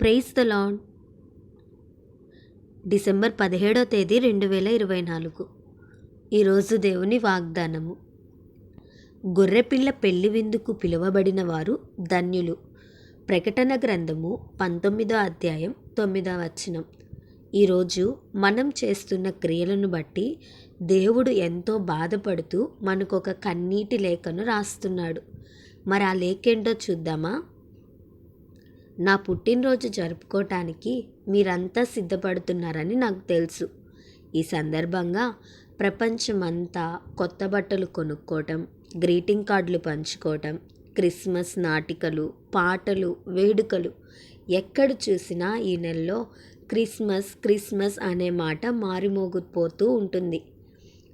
Price the lord December పదిహేడో తేదీ రెండు వేల ఇరవై నాలుగు. ఈరోజు దేవుని వాగ్దానము. గొర్రెపిల్ల పెళ్ళి విందుకు పిలువబడిన వారు ధన్యులు. ప్రకటన గ్రంథము పంతొమ్మిదో అధ్యాయం తొమ్మిదో వచనం. ఈరోజు మనం చేస్తున్న క్రియలను బట్టి దేవుడు ఎంతో బాధపడుతూ మనకు ఒక కన్నీటి లేఖను రాస్తున్నాడు. మరి ఆ లేఖ ఏంటో చూద్దామా? నా పుట్టినరోజు జరుపుకోవటానికి మీరంతా సిద్ధపడుతున్నారని నాకు తెలుసు. ఈ సందర్భంగా ప్రపంచమంతా కొత్త బట్టలు కొనుక్కోవటం గ్రీటింగ్ కార్డులు పంచుకోవటం క్రిస్మస్ నాటికలు పాటలు వేడుకలు ఎక్కడ చూసినా ఈ నెలలో క్రిస్మస్ క్రిస్మస్ అనే మాట మారుమోగిపోతూ ఉంటుంది.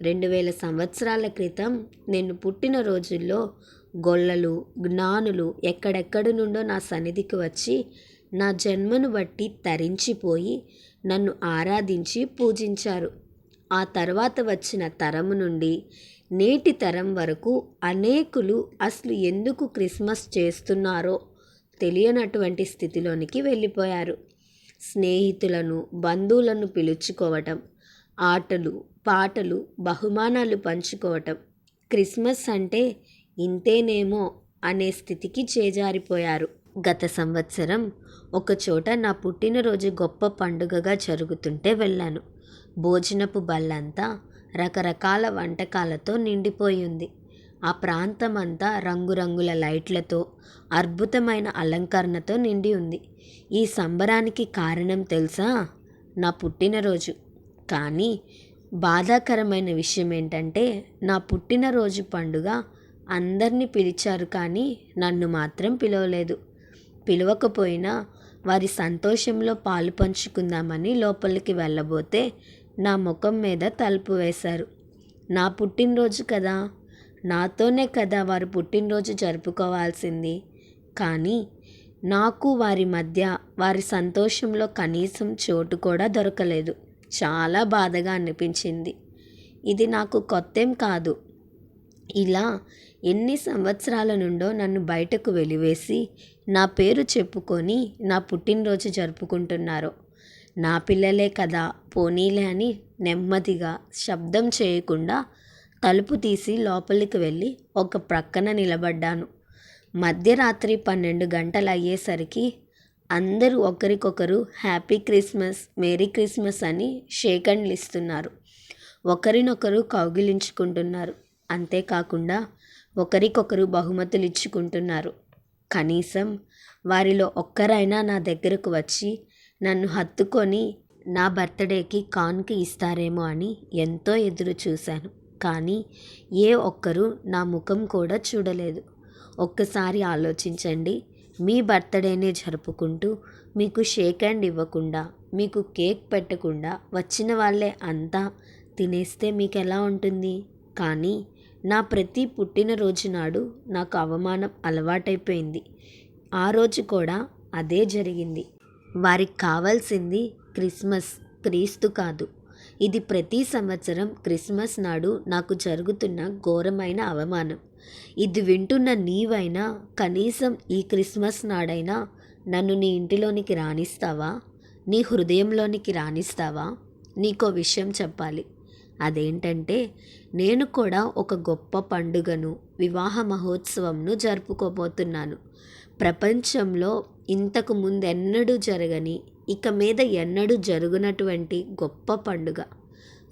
రెండు వేల సంవత్సరాల క్రితం నేను పుట్టిన రోజుల్లో గొల్లలు జ్ఞానులు ఎక్కడెక్కడి నుండో నా సన్నిధికి వచ్చి నా జన్మను బట్టి తరించిపోయి నన్ను ఆరాధించి పూజించారు. ఆ తర్వాత వచ్చిన తరము నుండి నేటి తరం వరకు అనేకులు అసలు ఎందుకు క్రిస్మస్ చేస్తున్నారో తెలియనటువంటి స్థితిలోనికి వెళ్ళిపోయారు. స్నేహితులను బంధువులను పిలుచుకోవటం ఆటలు పాటలు బహుమానాలు పంచుకోవటం క్రిస్మస్ అంటే ఇంతేనేమో అనే స్థితికి చేజారిపోయారు. గత సంవత్సరం ఒకచోట నా పుట్టినరోజు గొప్ప పండుగగా జరుగుతుంటే వెళ్ళాను. భోజనపు బల్లంతా రకరకాల వంటకాలతో నిండిపోయి ఉంది ఆ ప్రాంతం అంతా రంగురంగుల లైట్లతో అద్భుతమైన అలంకరణతో నిండి ఉంది. ఈ సంబరానికి కారణం తెలుసా? నా పుట్టినరోజు. కానీ బాధాకరమైన విషయం ఏంటంటే నా పుట్టినరోజు పండుగ అందరినీ పిలిచారు కానీ నన్ను మాత్రం పిలవలేదు. పిలవకపోయినా వారి సంతోషంలో పాలు పంచుకుందామని లోపలికి వెళ్ళబోతే నా ముఖం మీద తలుపు వేశారు. నా పుట్టినరోజు కదా. నాతోనే కదా వారు పుట్టినరోజు జరుపుకోవాల్సింది. కానీ నాకు వారి మధ్య వారి సంతోషంలో కనీసం చోటు కూడా దొరకలేదు. చాలా బాధగా అనిపించింది. ఇది నాకు కొత్తేం కాదు. ఇలా ఎన్ని సంవత్సరాల నుండో నన్ను బయటకు వెలివేసి నా పేరు చెప్పుకొని నా పుట్టినరోజు జరుపుకుంటున్నారు. నా పిల్లలే కదా పోనీలే అని నెమ్మదిగా శబ్దం చేయకుండా తలుపు తీసి లోపలికి వెళ్ళి ఒక ప్రక్కన నిలబడ్డాను. మధ్యరాత్రి పన్నెండు గంటలు అయ్యేసరికి అందరూ ఒకరికొకరు హ్యాపీ క్రిస్మస్ మేరీ క్రిస్మస్ అని షేక్ హ్యాండ్లు ఇస్తున్నారు ఒకరినొకరు కౌగిలించుకుంటున్నారు. అంతేకాకుండా ఒకరికొకరు బహుమతులు ఇచ్చుకుంటున్నారు కనీసం వారిలో ఒక్కరైనా నా దగ్గరకు వచ్చి నన్ను హత్తుకొని నా బర్త్డేకి కాన్కి ఇస్తారేమో అని ఎంతో ఎదురు చూశాను. కానీ ఏ ఒక్కరూ నా ముఖం కూడా చూడలేదు. ఒక్కసారి ఆలోచించండి. మీ బర్త్డేనే జరుపుకుంటూ మీకు షేక్ హ్యాండ్ ఇవ్వకుండా మీకు కేక్ పెట్టకుండా వచ్చిన వాళ్ళే అంతా తినేస్తే మీకు ఎలా ఉంటుంది? కానీ నా ప్రతి పుట్టినరోజు నాడు నాకు అవమానం అలవాటైపోయింది. ఆ రోజు కూడా అదే జరిగింది. వారికి కావాల్సింది క్రిస్మస్ క్రీస్తు కాదు. ఇది ప్రతి సంవత్సరం క్రిస్మస్ నాడు నాకు జరుగుతున్న ఘోరమైన అవమానం. ఇది వింటున్న నీవైనా కనీసం ఈ క్రిస్మస్ నాడైనా నన్ను నీ ఇంటిలోనికి రాణిస్తావా నీ హృదయంలోనికి రాణిస్తావా నీకో విషయం చెప్పాలి. అదేంటంటే నేను కూడా ఒక గొప్ప పండుగను వివాహ మహోత్సవంను జరుపుకోబోతున్నాను. ప్రపంచంలో ఇంతకు ముందెన్నడూ జరగని ఇక మీద ఎన్నడూ జరుగునటువంటి గొప్ప పండుగ.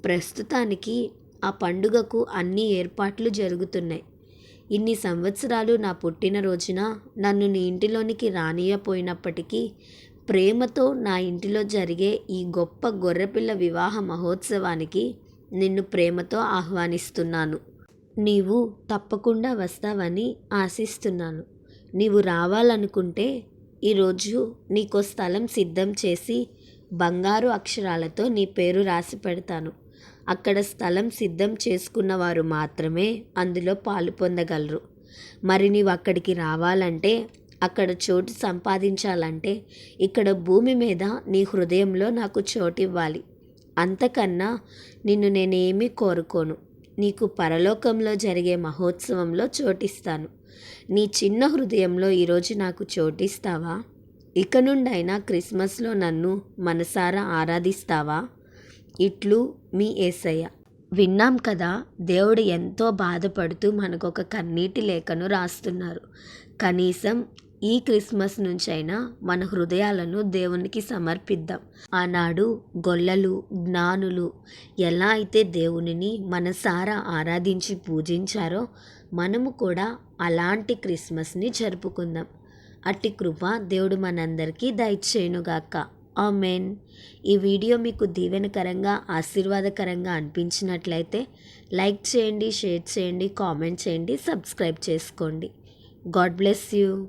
ప్రస్తుతానికి ఆ పండుగకు అన్ని ఏర్పాట్లు జరుగుతున్నాయి. ఇన్ని సంవత్సరాలు నా పుట్టినరోజున నన్ను నీ ఇంటిలోనికి రానియపోయినప్పటికీ ప్రేమతో నా ఇంటిలో జరిగే ఈ గొప్ప గొర్రెపిల్ల వివాహ మహోత్సవానికి నిన్ను ప్రేమతో ఆహ్వానిస్తున్నాను. నీవు తప్పకుండా వస్తావని ఆశిస్తున్నాను. నీవు రావాలనుకుంటే ఈరోజు నీకో స్థలం సిద్ధం చేసి బంగారు అక్షరాలతో నీ పేరు రాసి పెడతాను. అక్కడ స్థలం సిద్ధం చేసుకున్న వారు మాత్రమే అందులో పాలు పొందగలరు. మరి నీవు అక్కడికి రావాలంటే అక్కడ చోటు సంపాదించాలంటే ఇక్కడ భూమి మీద నీ హృదయంలో నాకు చోటు ఇవ్వాలి అంతకన్నా నిన్ను నేనేమీ కోరుకోను. నీకు పరలోకంలో జరిగే మహోత్సవంలో చోటిస్తాను. నీ చిన్న హృదయంలో ఈరోజు నాకు చోటిస్తావా? ఇక నుండైనా క్రిస్మస్లో నన్ను మనసారా ఆరాధిస్తావా? ఇట్లు మీ ఏసయ్య. విన్నాం కదా దేవుడు ఎంతో బాధపడుతూ మనకు ఒక కన్నీటి లేఖను రాస్తున్నారు. కనీసం ఈ క్రిస్మస్ నుంచైనా మన హృదయాలను దేవునికి సమర్పిద్దాం. ఆనాడు గొల్లలు జ్ఞానులు ఎలా అయితే దేవునిని మనసారా ఆరాధించి పూజించారో మనము కూడా అలాంటి క్రిస్మస్ని జరుపుకుందాం. అట్టి కృప దేవుడు మనందరికీ దయచేయునుగాక. ఆమెన్. ఈ వీడియో మీకు దీవెనకరంగా ఆశీర్వాదకరంగా అనిపించినట్లయితే లైక్ చేయండి షేర్ చేయండి కామెంట్ చేయండి సబ్స్క్రైబ్ చేసుకోండి. God bless you.